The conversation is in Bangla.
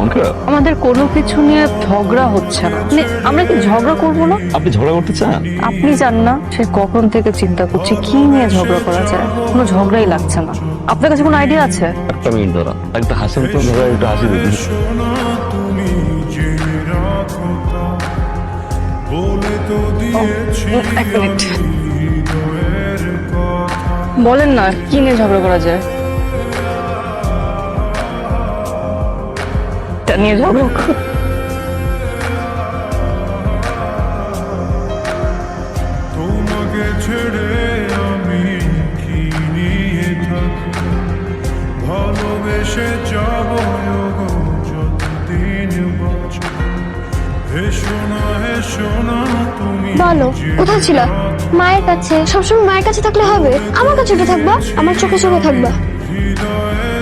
মন খারাপ আমাদের কোনো কিছু নিয়ে ঝগড়া হচ্ছে না। মানে আমরা কি ঝগড়া করব না? আপনি ঝগড়া করতে চান? আপনি জান না সে কখন থেকে চিন্তা করছি কি নিয়ে ঝগড়া করা যায়? কোনো ঝগড়াই লাগছে না। আপনার কাছে কোনো আইডিয়া আছে? একটা মিনিট ধরা একটা হাসেন তো ধরা একটু হাসি দিবি এক মিনিট। বলেন না কি নিয়ে ঝগড়া করা যায়? এটা নিয়ে ঝগড়া কর- তোমাকে ছেড়ে আমি কি নিয়ে থাকব ভালোবেসে যাব বলো কোথায় ছিল? মায়ের কাছে। সবসময় মায়ের কাছে থাকলে হবে। আমার কাছে থাকবা আমার চোখে চোখে থাকবা। হৃদয়ে